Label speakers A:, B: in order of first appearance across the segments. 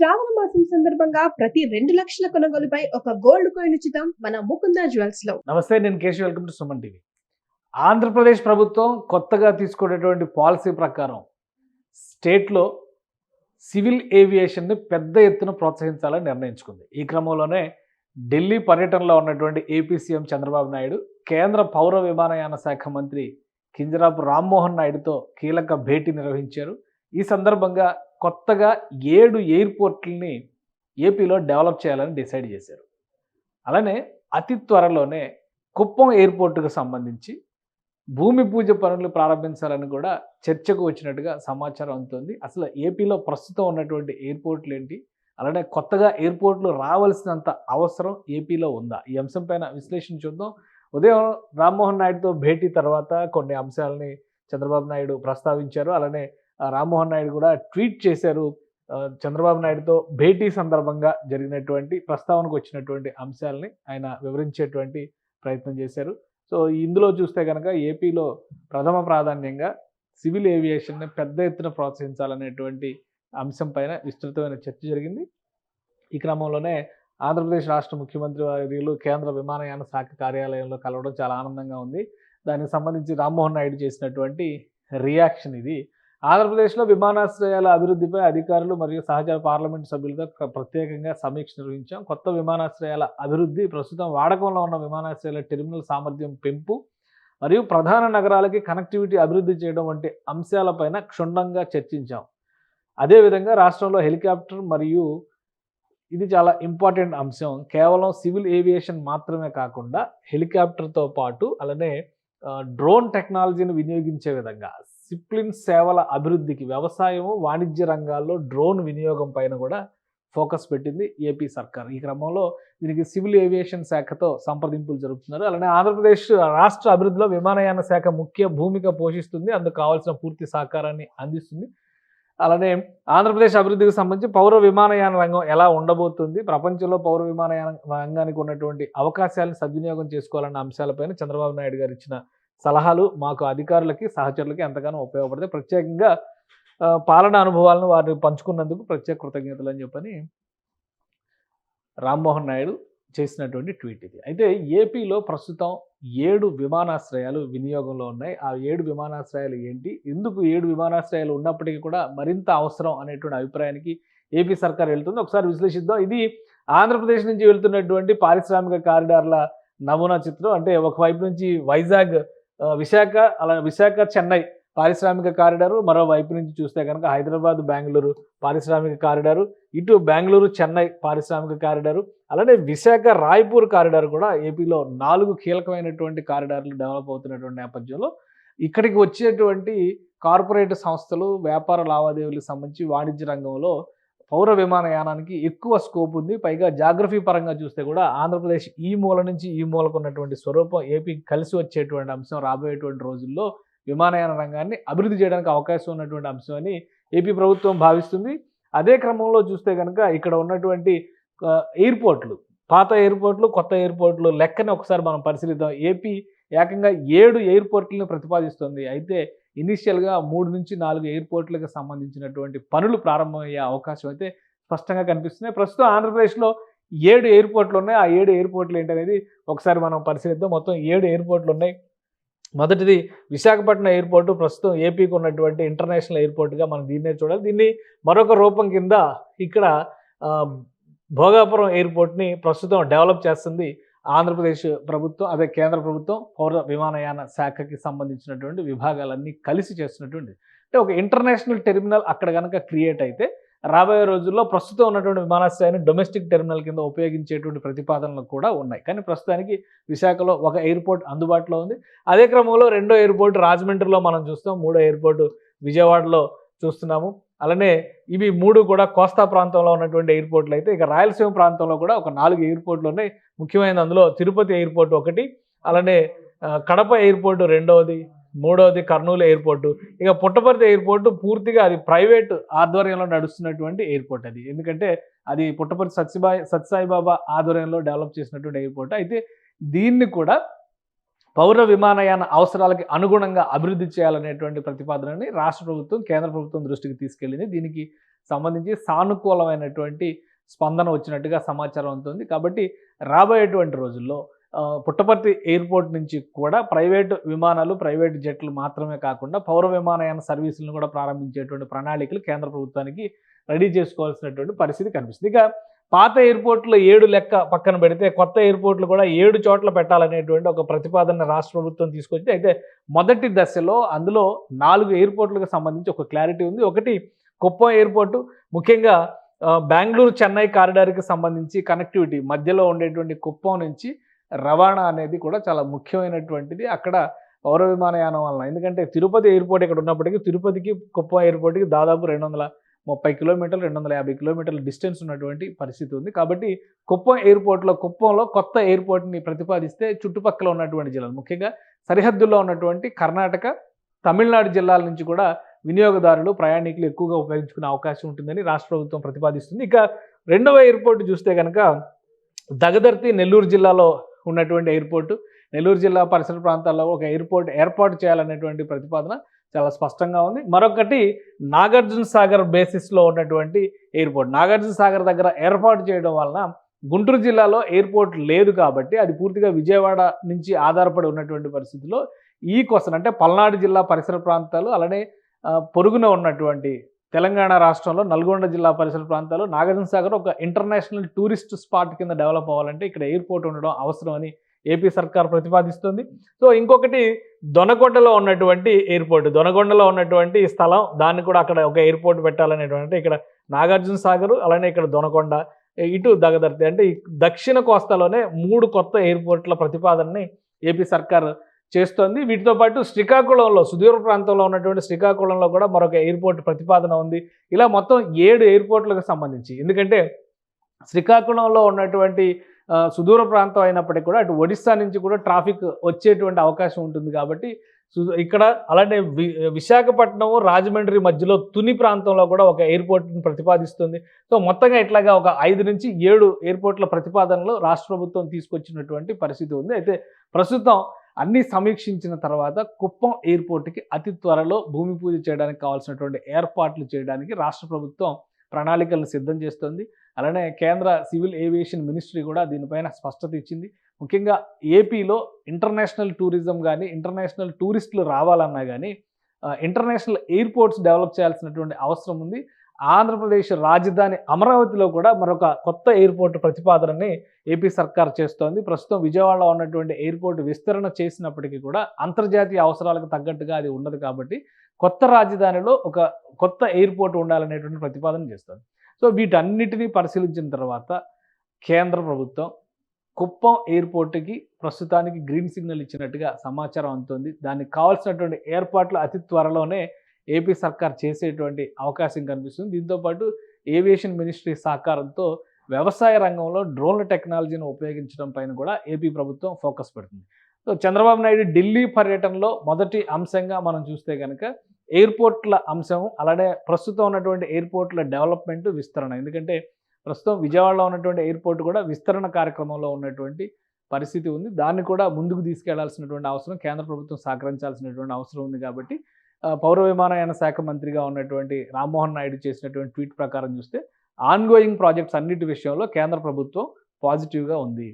A: శ్రావణ మాసం సందర్భంగా ప్రతి రెండు లక్షల కొనుగోలుపై ఒక గోల్డ్ కాయిన్ ఉచితం మన ముకుంద జ్యువెల్స్లో.
B: నమస్తే నేను Keshav. Welcome to Suman TV. Andhra Pradesh ప్రభుత్వం కొత్తగా తీసుకునేటువంటి పాలసీ ప్రకారం స్టేట్లో సివిల్ ఏవియేషన్ని పెద్ద ఎత్తున ప్రోత్సహించాలని నిర్ణయించుకుంది. ఈ క్రమంలోనే ఢిల్లీ పర్యటనలో ఉన్నటువంటి ఏపీ సీఎం చంద్రబాబు నాయుడు కేంద్ర పౌర విమానయాన శాఖ మంత్రి కింజరాపు రామ్మోహన్ నాయుడుతో కీలక భేటీ నిర్వహించారు. ఈ సందర్భంగా కొత్తగా ఏడు ఎయిర్పోర్ట్లని ఏపీలో డెవలప్ చేయాలని డిసైడ్ చేశారు. అలానే అతి త్వరలోనే కుప్పం ఎయిర్పోర్టుకు సంబంధించి భూమి పూజ పనులు ప్రారంభించాలని కూడా చర్చకు వచ్చినట్టుగా సమాచారం అందుతుంది. అసలు ఏపీలో ప్రస్తుతం ఉన్నటువంటి ఎయిర్పోర్ట్లు ఏంటి అలానే కొత్తగా ఎయిర్పోర్ట్లు రావాల్సినంత అవసరం ఏపీలో ఉందా? ఈ అంశం పైన విశ్లేషణ చూద్దాం. ఉదయం రామ్మోహన్ నాయుడుతో భేటీ తర్వాత కొన్ని అంశాలని చంద్రబాబు నాయుడు ప్రస్తావించారు. అలానే రామ్మోహన్ నాయుడు కూడా ట్వీట్ చేశారు. చంద్రబాబు నాయుడుతో భేటీ సందర్భంగా జరిగినటువంటి ప్రస్తావనకు వచ్చినటువంటి అంశాలని ఆయన వివరించేటువంటి ప్రయత్నం చేశారు. సో ఇందులో చూస్తే కనుక ఏపీలో ప్రథమ ప్రాధాన్యంగా సివిల్ ఏవియేషన్ని పెద్ద ఎత్తున ప్రోత్సహించాలనేటువంటి అంశం పైన విస్తృతమైన చర్చ జరిగింది. ఈ క్రమంలోనే ఆంధ్రప్రదేశ్ రాష్ట్ర ముఖ్యమంత్రి వర్యులు కేంద్ర విమానయాన శాఖ కార్యాలయంలో కలవడం చాలా ఆనందంగా ఉంది. దానికి సంబంధించి రామ్మోహన్ నాయుడు చేసినటువంటి రియాక్షన్ ఇది. ఆంధ్రప్రదేశ్లో విమానాశ్రయాల అభివృద్ధిపై అధికారులు మరియు సహచర పార్లమెంట్ సభ్యులతో ప్రత్యేకంగా సమీక్ష నిర్వహించాం. కొత్త విమానాశ్రయాల అభివృద్ధి ప్రస్తుతం వాడకంలో ఉన్న విమానాశ్రయాల టెర్మినల్ సామర్థ్యం పెంపు మరియు ప్రధాన నగరాలకి కనెక్టివిటీ అభివృద్ధి చేయడం వంటి అంశాలపైన క్షుణ్ణంగా చర్చించాం. అదేవిధంగా రాష్ట్రంలో హెలికాప్టర్ మరియు ఇది చాలా ఇంపార్టెంట్ అంశం. కేవలం సివిల్ ఏవియేషన్ మాత్రమే కాకుండా హెలికాప్టర్తో పాటు అలానే డ్రోన్ టెక్నాలజీని వినియోగించే విధంగా సిప్లిన్ సేవల అభివృద్ధికి వ్యవసాయము వాణిజ్య రంగాల్లో డ్రోన్ వినియోగం పైన కూడా ఫోకస్ పెట్టింది ఏపీ సర్కార్. ఈ క్రమంలో దీనికి సివిల్ ఏవియేషన్ శాఖతో సంప్రదింపులు జరుపుతున్నారు. అలానే ఆంధ్రప్రదేశ్ రాష్ట్ర అభివృద్ధిలో విమానయాన శాఖ ముఖ్య భూమిక పోషిస్తుంది. అందుకు కావాల్సిన పూర్తి సహకారాన్ని అందిస్తుంది. అలానే ఆంధ్రప్రదేశ్ అభివృద్ధికి సంబంధించి పౌర విమానయాన రంగం ఎలా ఉండబోతుంది ప్రపంచంలో పౌర విమానయాన రంగానికి ఉన్నటువంటి అవకాశాలను సద్వినియోగం చేసుకోవాలన్న అంశాలపైన చంద్రబాబు నాయుడు గారు ఇచ్చిన సలహాలు మాకు అధికారులకి సహచరులకి ఎంతగానో ఉపయోగపడతాయి. ప్రత్యేకంగా పాలన అనుభవాలను వారిని పంచుకున్నందుకు ప్రత్యేక కృతజ్ఞతలు అని చెప్పని రామ్మోహన్ నాయుడు చేసినటువంటి ట్వీట్ ఇది. అయితే ఏపీలో ప్రస్తుతం ఏడు విమానాశ్రయాలు వినియోగంలో ఉన్నాయి. ఆ ఏడు విమానాశ్రయాలు ఏంటి? ఎందుకు ఏడు విమానాశ్రయాలు ఉన్నప్పటికీ కూడా మరింత అవసరం అనేటువంటి అభిప్రాయానికి ఏపీ సర్కార్ వెళ్తుంది. ఒకసారి విశ్లేషిద్దాం. ఇది ఆంధ్రప్రదేశ్ నుంచి వెళ్తున్నటువంటి పారిశ్రామిక కారిడార్ల నమూనా చిత్రం. అంటే ఒకవైపు నుంచి వైజాగ్ విశాఖ అలా విశాఖ చెన్నై పారిశ్రామిక కారిడారు. మరోవైపు నుంచి చూస్తే కనుక హైదరాబాద్ బెంగళూరు పారిశ్రామిక కారిడారు. ఇటు బెంగళూరు చెన్నై పారిశ్రామిక కారిడారు. అలానే విశాఖ రాయ్పూర్ కారిడార్ కూడా ఏపీలో నాలుగు కీలకమైనటువంటి కారిడార్లు డెవలప్ అవుతున్నటువంటి నేపథ్యంలో ఇక్కడికి వచ్చేటువంటి కార్పొరేట్ సంస్థలు వ్యాపార లావాదేవీలకు సంబంధించి వాణిజ్య రంగంలో పౌర విమానయానానికి ఎక్కువ స్కోప్ ఉంది. పైగా జాగ్రఫీ పరంగా చూస్తే కూడా ఆంధ్రప్రదేశ్ ఈ మూల నుంచి ఈ మూలకు ఉన్నటువంటి స్వరూపం ఏపీకి కలిసి వచ్చేటువంటి అంశం రాబోయేటువంటి రోజుల్లో విమానయాన రంగాన్ని అభివృద్ధి చేయడానికి అవకాశం ఉన్నటువంటి అంశం అని ఏపీ ప్రభుత్వం భావిస్తుంది. అదే క్రమంలో చూస్తే కనుక ఇక్కడ ఉన్నటువంటి ఎయిర్పోర్ట్లు పాత ఎయిర్పోర్ట్లు కొత్త ఎయిర్పోర్ట్లు లెక్కని ఒకసారి మనం పరిశీలిద్దాం. ఏపీ ఏకంగా ఏడు ఎయిర్పోర్ట్లను ప్రతిపాదిస్తుంది. అయితే ఇనీషియల్గా మూడు నుంచి నాలుగు ఎయిర్పోర్ట్లకు సంబంధించినటువంటి పనులు ప్రారంభమయ్యే అవకాశం అయితే స్పష్టంగా కనిపిస్తున్నాయి. ప్రస్తుతం ఆంధ్రప్రదేశ్లో ఏడు ఎయిర్పోర్ట్లు ఉన్నాయి ఆ ఏడు ఎయిర్పోర్ట్లు ఏంటనేది ఒకసారి మనం పరిశీలిద్దాం. మొత్తం ఏడు ఎయిర్పోర్ట్లు ఉన్నాయి మొదటిది విశాఖపట్నం ఎయిర్పోర్టు. ప్రస్తుతం ఏపీకి ఉన్నటువంటి ఇంటర్నేషనల్ ఎయిర్పోర్ట్గా మనం దీన్నే చూడాలి. దీన్ని మరొక రూపం కింద ఇక్కడ భోగాపురం ఎయిర్పోర్ట్ని ప్రస్తుతం డెవలప్ చేస్తుంది ఆంధ్రప్రదేశ్ ప్రభుత్వం అదే కేంద్ర ప్రభుత్వం పౌర విమానయాన శాఖకి సంబంధించినటువంటి విభాగాలన్నీ కలిసి చేస్తున్నటువంటి అంటే ఒక ఇంటర్నేషనల్ టెర్మినల్ అక్కడ కనుక క్రియేట్ అయితే రాబోయే రోజుల్లో ప్రస్తుతం ఉన్నటువంటి విమానాశ్రయాన్ని డొమెస్టిక్ టెర్మినల్ కింద ఉపయోగించేటువంటి ప్రతిపాదనలు కూడా ఉన్నాయి. కానీ ప్రస్తుతానికి విశాఖలో ఒక ఎయిర్పోర్ట్ అందుబాటులో ఉంది. అదే క్రమంలో రెండో ఎయిర్పోర్ట్ రాజమండ్రిలో మనం చూస్తాం మూడో ఎయిర్పోర్ట్ విజయవాడలో చూస్తున్నాము. అలానే ఇవి మూడు కూడా కోస్తా ప్రాంతంలో ఉన్నటువంటి ఎయిర్పోర్ట్లు అయితే ఇక రాయలసీమ ప్రాంతంలో కూడా ఒక నాలుగు ఎయిర్పోర్ట్లు ఉన్నాయి. ముఖ్యమైన అందులో తిరుపతి ఎయిర్పోర్ట్ ఒకటి అలానే కడప ఎయిర్పోర్టు రెండవది మూడవది కర్నూలు ఎయిర్పోర్టు. ఇక పుట్టపర్తి ఎయిర్పోర్టు పూర్తిగా అది ప్రైవేట్ ఆధ్వర్యంలో నడుస్తున్నటువంటి ఎయిర్పోర్ట్ అది. ఎందుకంటే అది పుట్టపర్తి సత్యబాయి సత్యసాయిబాబా ఆధ్వర్యంలో డెవలప్ చేసినటువంటి ఎయిర్పోర్ట్. అయితే దీన్ని కూడా పౌర విమానయాన అవసరాలకి అనుగుణంగా అభివృద్ధి చేయాలనేటువంటి ప్రతిపాదనని రాష్ట్ర ప్రభుత్వం కేంద్ర ప్రభుత్వం దృష్టికి తీసుకెళ్ళింది. దీనికి సంబంధించి సానుకూలమైనటువంటి స్పందన వచ్చినట్టుగా సమాచారం ఉంటుంది కాబట్టి రాబోయేటువంటి రోజుల్లో పుట్టపర్తి ఎయిర్పోర్ట్ నుంచి కూడా ప్రైవేటు విమానాలు ప్రైవేటు జట్లు మాత్రమే కాకుండా పౌర విమానయాన సర్వీసులను కూడా ప్రారంభించేటువంటి ప్రణాళికలు కేంద్ర ప్రభుత్వానికి రెడీ చేసుకోవాల్సినటువంటి పరిస్థితి కనిపిస్తుంది. ఇక పాత ఎయిర్పోర్ట్లో ఏడు లెక్క పక్కన పెడితే కొత్త ఎయిర్పోర్ట్లు కూడా ఏడు చోట్ల పెట్టాలనేటువంటి ఒక ప్రతిపాదన రాష్ట్ర ప్రభుత్వం తీసుకొచ్చి అయితే మొదటి దశలో అందులో నాలుగు ఎయిర్పోర్ట్లకు సంబంధించి ఒక క్లారిటీ ఉంది. ఒకటి కుప్పం ఎయిర్పోర్టు ముఖ్యంగా బెంగళూరు చెన్నై కారిడార్కి సంబంధించి కనెక్టివిటీ మధ్యలో ఉండేటువంటి కుప్పం నుంచి రవాణా అనేది కూడా చాలా ముఖ్యమైనటువంటిది. అక్కడ పౌర విమానయానం వలన. ఎందుకంటే తిరుపతి ఎయిర్పోర్ట్ ఇక్కడ ఉన్నప్పటికీ తిరుపతికి కుప్పం ఎయిర్పోర్ట్కి దాదాపు రెండు వందల ముప్పై కిలోమీటర్లు రెండు వందల యాభై కిలోమీటర్ల డిస్టెన్స్ ఉన్నటువంటి పరిస్థితి ఉంది. కాబట్టి కుప్పం ఎయిర్పోర్ట్లో కుప్పంలో కొత్త ఎయిర్పోర్ట్ని ప్రతిపాదిస్తే చుట్టుపక్కల ఉన్నటువంటి జిల్లాలు ముఖ్యంగా సరిహద్దుల్లో ఉన్నటువంటి కర్ణాటక తమిళనాడు జిల్లాల నుంచి కూడా వినియోగదారులు ప్రయాణికులు ఎక్కువగా ఉపయోగించుకునే అవకాశం ఉంటుందని రాష్ట్ర ప్రభుత్వం ప్రతిపాదిస్తుంది. ఇక రెండవ ఎయిర్పోర్ట్ చూస్తే కనుక దగదర్తి నెల్లూరు జిల్లాలో ఉన్నటువంటి ఎయిర్పోర్టు. నెల్లూరు జిల్లా పరిసర ప్రాంతాల్లో ఒక ఎయిర్పోర్ట్ ఏర్పాటు చేయాలనేటువంటి ప్రతిపాదన చాలా స్పష్టంగా ఉంది. మరొకటి నాగార్జున సాగర్ బేసిస్లో ఉన్నటువంటి ఎయిర్పోర్ట్ నాగార్జున సాగర్ దగ్గర ఏర్పాటు చేయడం వలన గుంటూరు జిల్లాలో ఎయిర్పోర్ట్ లేదు కాబట్టి అది పూర్తిగా విజయవాడ నుంచి ఆధారపడి ఉన్నటువంటి పరిస్థితిలో ఈ క్వశ్చన్ అంటే పల్నాడు జిల్లా పరిసర ప్రాంతాలు అలానే పొరుగున ఉన్నటువంటి తెలంగాణ రాష్ట్రంలో నల్గొండ జిల్లా పరిసర ప్రాంతాలు నాగార్జున సాగర్ ఒక ఇంటర్నేషనల్ టూరిస్ట్ స్పాట్ కింద డెవలప్ అవ్వాలంటే ఇక్కడ ఎయిర్పోర్ట్ ఉండడం అవసరం అని ఏపీ సర్కార్ ప్రతిపాదిస్తుంది. సో ఇంకొకటి దొనకొండలో ఉన్నటువంటి ఎయిర్పోర్ట్. దొనకొండలో ఉన్నటువంటి స్థలం దాన్ని కూడా అక్కడ ఒక ఎయిర్పోర్ట్ పెట్టాలనేటువంటి ఇక్కడ నాగార్జున సాగర్ అలానే ఇక్కడ దొనకొండ ఇటు దగదర్తి అంటే ఈ దక్షిణ కోస్తాలోనే మూడు కొత్త ఎయిర్పోర్ట్ల ప్రతిపాదనని ఏపీ సర్కార్ చేస్తోంది. వీటితో పాటు శ్రీకాకుళంలో సుదూర ప్రాంతంలో ఉన్నటువంటి శ్రీకాకుళంలో కూడా మరొక ఎయిర్పోర్ట్ ప్రతిపాదన ఉంది. ఇలా మొత్తం ఏడు ఎయిర్పోర్ట్లకు సంబంధించి. ఎందుకంటే శ్రీకాకుళంలో ఉన్నటువంటి సుదూర ప్రాంతం అయినప్పటికీ కూడా అటు ఒడిస్సా నుంచి కూడా ట్రాఫిక్ వచ్చేటువంటి అవకాశం ఉంటుంది కాబట్టి ఇక్కడ అలానే వి విశాఖపట్నం రాజమండ్రి మధ్యలో తుని ప్రాంతంలో కూడా ఒక ఎయిర్పోర్ట్ని ప్రతిపాదిస్తుంది. సో మొత్తంగా ఇట్లాగా ఒక ఐదు నుంచి ఏడు ఎయిర్పోర్ట్ల ప్రతిపాదనలు రాష్ట్ర ప్రభుత్వం తీసుకొచ్చినటువంటి పరిస్థితి ఉంది. అయితే ప్రస్తుతం అన్ని సమీక్షించిన తర్వాత కుప్పం ఎయిర్పోర్ట్కి అతి త్వరలో భూమి పూజ చేయడానికి కావాల్సినటువంటి ఏర్పాట్లు చేయడానికి రాష్ట్ర ప్రభుత్వం ప్రణాళికలను సిద్ధం చేస్తుంది. అలానే కేంద్ర సివిల్ ఏవియేషన్ మినిస్ట్రీ కూడా దీనిపైన స్పష్టత ఇచ్చింది. ముఖ్యంగా ఏపీలో ఇంటర్నేషనల్ టూరిజం కానీ ఇంటర్నేషనల్ టూరిస్టులు రావాలన్నా కానీ ఇంటర్నేషనల్ ఎయిర్పోర్ట్స్ డెవలప్ చేయాల్సినటువంటి అవసరం ఉంది. ఆంధ్రప్రదేశ్ రాజధాని అమరావతిలో కూడా మరొక కొత్త ఎయిర్పోర్ట్ ప్రతిపాదనని ఏపీ సర్కార్ చేస్తోంది. ప్రస్తుతం విజయవాడలో ఉన్నటువంటి ఎయిర్పోర్ట్ విస్తరణ చేసినప్పటికీ కూడా అంతర్జాతీయ అవసరాలకు తగ్గట్టుగా అది ఉండదు కాబట్టి కొత్త రాజధానిలో ఒక కొత్త ఎయిర్పోర్ట్ ఉండాలనేటువంటి ప్రతిపాదన చేస్తుంది. సో వీటన్నిటినీ పరిశీలించిన తర్వాత కేంద్ర ప్రభుత్వం కుప్పం ఎయిర్పోర్ట్కి ప్రస్తుతానికి గ్రీన్ సిగ్నల్ ఇచ్చినట్టుగా సమాచారం అందుతుంది. దానికి కావాల్సినటువంటి ఏర్పాట్లు అతి త్వరలోనే ఏపీ సర్కార్ చేసేటువంటి అవకాశం కనిపిస్తుంది. దీంతోపాటు ఏవియేషన్ మినిస్ట్రీ సహకారంతో వ్యవసాయ రంగంలో డ్రోన్ల టెక్నాలజీని ఉపయోగించడం పైన కూడా ఏపీ ప్రభుత్వం ఫోకస్ పెడుతుంది. సో చంద్రబాబు నాయుడు ఢిల్లీ పర్యటనలో మొదటి అంశంగా మనం చూస్తే కనుక ఎయిర్పోర్ట్ల అంశం అలానే ప్రస్తుతం ఉన్నటువంటి ఎయిర్పోర్ట్ల డెవలప్మెంట్ విస్తరణ. ఎందుకంటే ప్రస్తుతం విజయవాడలో ఉన్నటువంటి ఎయిర్పోర్ట్ కూడా విస్తరణ కార్యక్రమంలో ఉన్నటువంటి పరిస్థితి ఉంది. దాన్ని కూడా ముందుకు తీసుకెళ్ళాల్సినటువంటి అవసరం కేంద్ర ప్రభుత్వం సహకరించాల్సినటువంటి అవసరం ఉంది కాబట్టి పౌర విమానయాన శాఖ మంత్రిగా ఉన్నటువంటి రామ్మోహన్ నాయుడు చేసినటువంటి ట్వీట్ ప్రకారం చూస్తే ఆన్గోయింగ్ ప్రాజెక్ట్స్ అన్నిటి విషయంలో కేంద్ర ప్రభుత్వం పాజిటివ్గా ఉంది.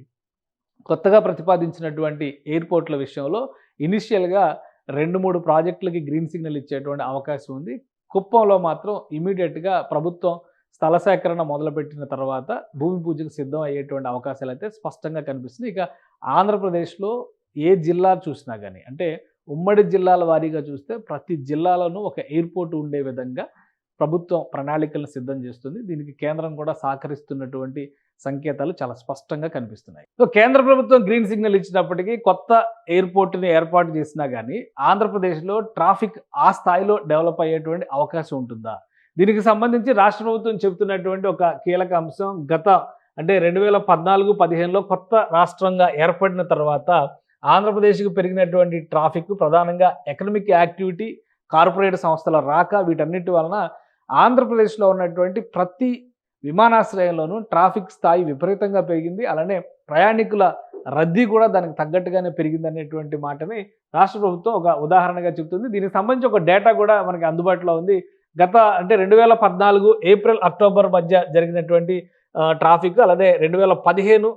B: కొత్తగా ప్రతిపాదించినటువంటి ఎయిర్పోర్ట్ల విషయంలో ఇనిషియల్గా రెండు మూడు ప్రాజెక్టులకి గ్రీన్ సిగ్నల్ ఇచ్చేటువంటి అవకాశం ఉంది. కుప్పంలో మాత్రం ఇమీడియట్గా ప్రభుత్వం స్థల సేకరణ మొదలుపెట్టిన తర్వాత భూమి పూజకు సిద్ధం అయ్యేటువంటి అవకాశాలు అయితే స్పష్టంగా కనిపిస్తుంది ఇక ఆంధ్రప్రదేశ్లో ఏ జిల్లా చూసినా కానీ అంటే ఉమ్మడి జిల్లాల వారీగా చూస్తే ప్రతి జిల్లాలోనూ ఒక ఎయిర్పోర్ట్ ఉండే విధంగా ప్రభుత్వం ప్రణాళికలను సిద్ధం చేస్తుంది. దీనికి కేంద్రం కూడా సహకరిస్తున్నటువంటి సంకేతాలు చాలా స్పష్టంగా కనిపిస్తున్నాయి. సో కేంద్ర ప్రభుత్వం గ్రీన్ సిగ్నల్ ఇచ్చినప్పటికీ కొత్త ఎయిర్పోర్ట్ని ఏర్పాటు చేసినా కానీ ఆంధ్రప్రదేశ్లో ట్రాఫిక్ ఆ స్థాయిలో డెవలప్ అయ్యేటువంటి అవకాశం ఉంటుందా? దీనికి సంబంధించి రాష్ట్ర ప్రభుత్వం చెబుతున్నటువంటి ఒక కీలక అంశం గత అంటే రెండు వేల పద్నాలుగు పదిహేనులో కొత్త రాష్ట్రంగా ఏర్పడిన తర్వాత ఆంధ్రప్రదేశ్కు పెరిగినటువంటి ట్రాఫిక్ ప్రధానంగా ఎకనమిక్ యాక్టివిటీ కార్పొరేట్ సంస్థల రాక వీటన్నిటి వలన ఆంధ్రప్రదేశ్లో ఉన్నటువంటి ప్రతి విమానాశ్రయంలోనూ ట్రాఫిక్ స్థాయి విపరీతంగా పెరిగింది. అలానే ప్రయాణికుల రద్దీ కూడా దానికి తగ్గట్టుగానే పెరిగింది అనేటువంటి మాటని రాష్ట్ర ప్రభుత్వం ఒక ఉదాహరణగా చెబుతుంది. దీనికి సంబంధించి ఒక డేటా కూడా మనకి అందుబాటులో ఉంది. గత అంటే రెండు వేల పద్నాలుగు ఏప్రిల్ అక్టోబర్ మధ్య జరిగినటువంటి ట్రాఫిక్ అలానే రెండు వేల పదిహేను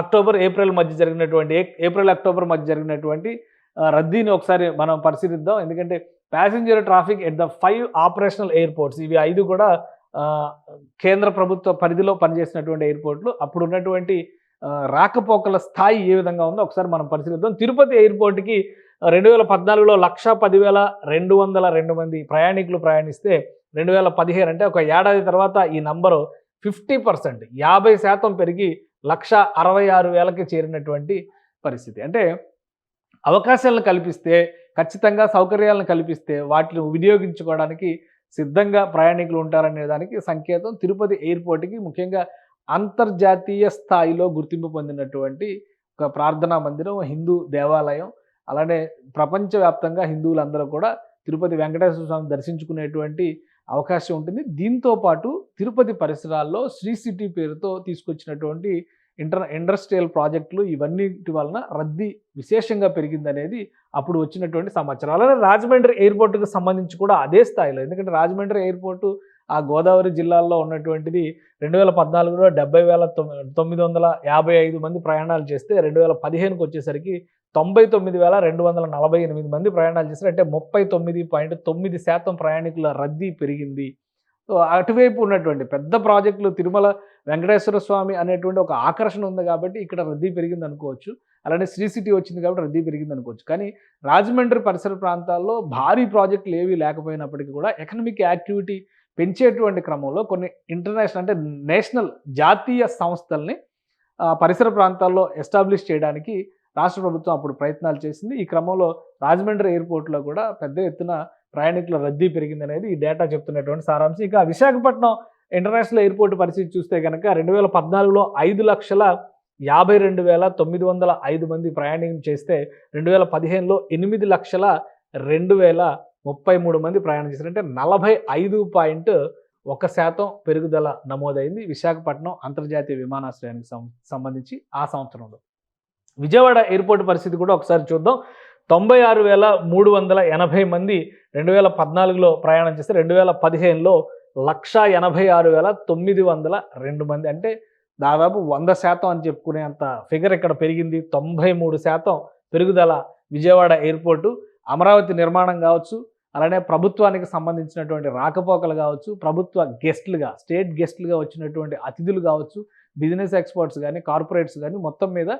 B: అక్టోబర్ ఏప్రిల్ మధ్య జరిగినటువంటి ఏప్రిల్ అక్టోబర్ మధ్య జరిగినటువంటి రద్దీని ఒకసారి మనం పరిశీలిద్దాం. ఎందుకంటే passenger traffic at the five operational airports ఇవి ఐదు కూడా కేంద్ర ప్రభుత్వ పరిధిలో పనిచేసినటువంటి ఎయిర్పోర్ట్లు అప్పుడు ఉన్నటువంటి రాకపోకల స్థాయి ఏ విధంగా ఉందో ఒకసారి మనం పరిశీలిద్దాం. తిరుపతి ఎయిర్పోర్ట్కి రెండు వేల పద్నాలుగులో లక్ష పదివేల రెండు వందల రెండు మంది ప్రయాణికులు ప్రయాణిస్తే రెండు వేల పదిహేను అంటే ఒక ఏడాది తర్వాత ఈ నంబరు ఫిఫ్టీ పర్సెంట్ యాభై శాతం పెరిగి లక్ష అరవై ఆరు వేలకి చేరినటువంటి పరిస్థితి. అంటే అవకాశాలను కల్పిస్తే ఖచ్చితంగా సౌకర్యాలను కల్పిస్తే వాటిని వినియోగించుకోవడానికి సిద్ధంగా ప్రయాణికులు ఉంటారనే దానికి సంకేతం. తిరుపతి ఎయిర్పోర్ట్కి ముఖ్యంగా అంతర్జాతీయ స్థాయిలో గుర్తింపు పొందినటువంటి ఒక ప్రార్థనా మందిరం హిందూ దేవాలయం అలానే ప్రపంచవ్యాప్తంగా హిందువులందరూ కూడా తిరుపతి వెంకటేశ్వర స్వామి దర్శించుకునేటువంటి అవకాశం ఉంటుంది. దీంతో పాటు తిరుపతి పరిసరాల్లో శ్రీ సిటీ పేరుతో తీసుకొచ్చినటువంటి ఇంటర్ ఇండస్ట్రియల్ ప్రాజెక్టులు ఇవన్నిటి వలన రద్దీ విశేషంగా పెరిగిందనేది అప్పుడు వచ్చినటువంటి సమాచారం. అలానే రాజమండ్రి ఎయిర్పోర్టుకు సంబంధించి కూడా అదే స్థాయిలో. ఎందుకంటే రాజమండ్రి ఎయిర్పోర్టు ఆ గోదావరి జిల్లాల్లో ఉన్నటువంటిది రెండు వేల పద్నాలుగులో డెబ్బై వేల తొమ్మిది వందల యాభై ఐదు మంది ప్రయాణాలు చేస్తే రెండు వేల పదిహేనుకి వచ్చేసరికి తొంభై తొమ్మిది వేల రెండు వందల నలభై ఎనిమిది మంది ప్రయాణాలు చేశారు. అంటే ముప్పై తొమ్మిది పాయింట్ తొమ్మిది శాతం ప్రయాణికుల రద్దీ పెరిగింది. అటువైపు ఉన్నటువంటి పెద్ద ప్రాజెక్టులు తిరుమల వెంకటేశ్వర స్వామి అనేటువంటి ఒక ఆకర్షణ ఉంది కాబట్టి ఇక్కడ రద్దీ పెరిగింది అనుకోవచ్చు. అలానే శ్రీ సిటీ వచ్చింది కాబట్టి రద్దీ పెరిగింది అనుకోవచ్చు. కానీ రాజమండ్రి పరిసర ప్రాంతాల్లో భారీ ప్రాజెక్టులు ఏవి లేకపోయినప్పటికీ కూడా ఎకనమిక్ యాక్టివిటీ పెంచేటువంటి క్రమంలో కొన్ని ఇంటర్నేషనల్ అంటే నేషనల్ జాతీయ సంస్థల్ని పరిసర ప్రాంతాల్లో ఎస్టాబ్లిష్ చేయడానికి రాష్ట్ర ప్రభుత్వం అప్పుడు ప్రయత్నాలు చేసింది. ఈ క్రమంలో రాజమండ్రి ఎయిర్పోర్ట్లో కూడా పెద్ద ఎత్తున ప్రయాణికుల రద్దీ పెరిగింది అనేది ఈ డేటా చెప్తున్నటువంటి సారాంశం. ఇక విశాఖపట్నం ఇంటర్నేషనల్ ఎయిర్పోర్ట్ పరిస్థితి చూస్తే కనుక రెండు వేల పద్నాలుగులో ఐదు లక్షల యాభై రెండు వేల తొమ్మిది వందల ఐదు మంది ప్రయాణం చేస్తే రెండు వేల పదిహేనులో ఎనిమిది లక్షల రెండు వేల ముప్పై మూడు మంది ప్రయాణం చేశారు. అంటే నలభై ఐదు పాయింట్ ఒక శాతం పెరుగుదల నమోదైంది విశాఖపట్నం అంతర్జాతీయ విమానాశ్రయానికి సం- సంబంధించి ఆ సంవత్సరంలో. విజయవాడ ఎయిర్పోర్ట్ పరిస్థితి కూడా ఒకసారి చూద్దాం. తొంభై ఆరు వేల మూడు వందల ఎనభై మంది రెండు వేల పద్నాలుగులో ప్రయాణం చేస్తే రెండు వేల పదిహేనులో లక్ష ఎనభై ఆరు వేల తొమ్మిది వందల రెండు మంది. అంటే దాదాపు వంద శాతం అని చెప్పుకునేంత ఫిగర్ ఇక్కడ పెరిగింది. తొంభై మూడు శాతం పెరుగుదల విజయవాడ ఎయిర్పోర్టు అమరావతి నిర్మాణం కావచ్చు అలానే ప్రభుత్వానికి సంబంధించినటువంటి రాకపోకలు కావచ్చు ప్రభుత్వ గెస్ట్లుగా స్టేట్ గెస్ట్లుగా వచ్చినటువంటి అతిథులు కావచ్చు బిజినెస్ ఎక్స్పర్ట్స్ కానీ కార్పొరేట్స్ కానీ మొత్తం మీద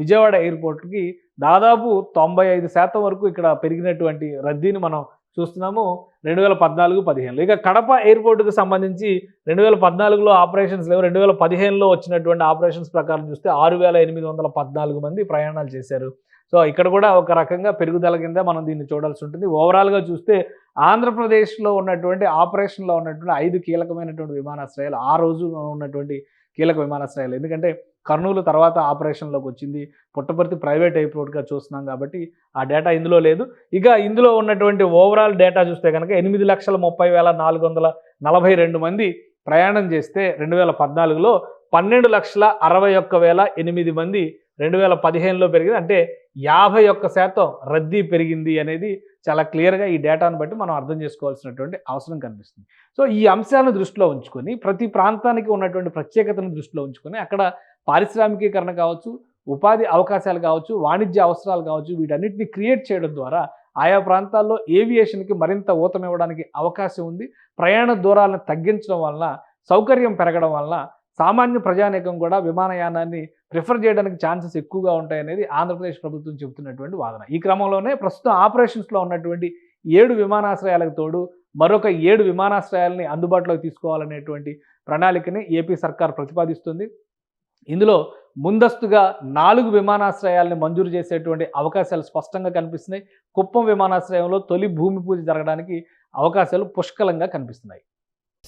B: విజయవాడ ఎయిర్పోర్ట్కి దాదాపు తొంభై ఐదు శాతం వరకు ఇక్కడ పెరిగినటువంటి రద్దీని మనం చూస్తున్నాము. రెండు వేల పద్నాలుగు పదిహేనులో. ఇక కడప ఎయిర్పోర్ట్కి సంబంధించి రెండు వేల పద్నాలుగులో ఆపరేషన్స్ లేవు. రెండు వేల పదిహేనులో వచ్చినటువంటి ఆపరేషన్స్ ప్రకారం చూస్తే ఆరు వేల ఎనిమిది వందల పద్నాలుగు మంది ప్రయాణాలు చేశారు. సో ఇక్కడ కూడా ఒక రకంగా పెరుగుదల కింద మనం దీన్ని చూడాల్సి ఉంటుంది. ఓవరాల్గా చూస్తే ఆంధ్రప్రదేశ్లో ఉన్నటువంటి ఆపరేషన్లో ఉన్నటువంటి ఐదు కీలకమైనటువంటి విమానాశ్రయాలు ఆ రోజు ఉన్నటువంటి కీలక విమానాశ్రయాలు. ఎందుకంటే కర్నూలు తర్వాత ఆపరేషన్లోకి వచ్చింది. పుట్టపర్తి ప్రైవేట్ ఎయిర్పోర్ట్గా చూస్తున్నాం కాబట్టి ఆ డేటా ఇందులో లేదు. ఇక ఇందులో ఉన్నటువంటి ఓవరాల్ డేటా చూస్తే కనుక ఎనిమిది లక్షల ముప్పై వేల నాలుగు వందల నలభై రెండు మంది ప్రయాణం చేస్తే రెండు వేల పద్నాలుగులో పన్నెండు లక్షల అరవై ఒక్క వేల ఎనిమిది మంది రెండు వేల పదిహేనులో పెరిగింది. అంటే యాభై ఒక్క శాతం రద్దీ పెరిగింది అనేది చాలా క్లియర్గా ఈ డేటాను బట్టి మనం అర్థం చేసుకోవాల్సినటువంటి అవసరం కనిపిస్తుంది. సో ఈ అంశాలను దృష్టిలో ఉంచుకొని ప్రతి ప్రాంతానికి ఉన్నటువంటి ప్రత్యేకతను దృష్టిలో ఉంచుకొని అక్కడ పారిశ్రామికీకరణ కావచ్చు ఉపాధి అవకాశాలు కావచ్చు వాణిజ్య అవసరాలు కావచ్చు వీటన్నిటిని క్రియేట్ చేయడం ద్వారా ఆయా ప్రాంతాల్లో ఏవియేషన్కి మరింత ఊతమివ్వడానికి అవకాశం ఉంది. ప్రయాణ దూరాలను తగ్గించడం వలన సౌకర్యం పెరగడం వలన సామాన్య ప్రజానీకం కూడా విమానయానాన్ని ప్రిఫర్ చేయడానికి ఛాన్సెస్ ఎక్కువగా ఉంటాయనేది ఆంధ్రప్రదేశ్ ప్రభుత్వం చెబుతున్నటువంటి వాదన. ఈ క్రమంలోనే ప్రస్తుతం ఆపరేషన్స్లో ఉన్నటువంటి ఏడు విమానాశ్రయాలకు తోడు మరొక ఏడు విమానాశ్రయాలని అందుబాటులోకి తీసుకోవాలనేటువంటి ప్రణాళికని ఏపీ సర్కార్ ప్రతిపాదిస్తుంది. ఇందులో ముందస్తుగా నాలుగు విమానాశ్రయాలను మంజూరు చేసేటువంటి అవకాశాలు స్పష్టంగా కనిపిస్తున్నాయి. కుప్పం విమానాశ్రయంలో తొలి భూమి పూజ జరగడానికి అవకాశాలు పుష్కలంగా కనిపిస్తున్నాయి.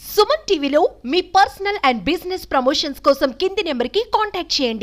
C: సుమన్ టీవీలో మీ పర్సనల్ అండ్ బిజినెస్ ప్రమోషన్స్ కోసం కింది నెంబర్కి కాంటాక్ట్ చేయండి.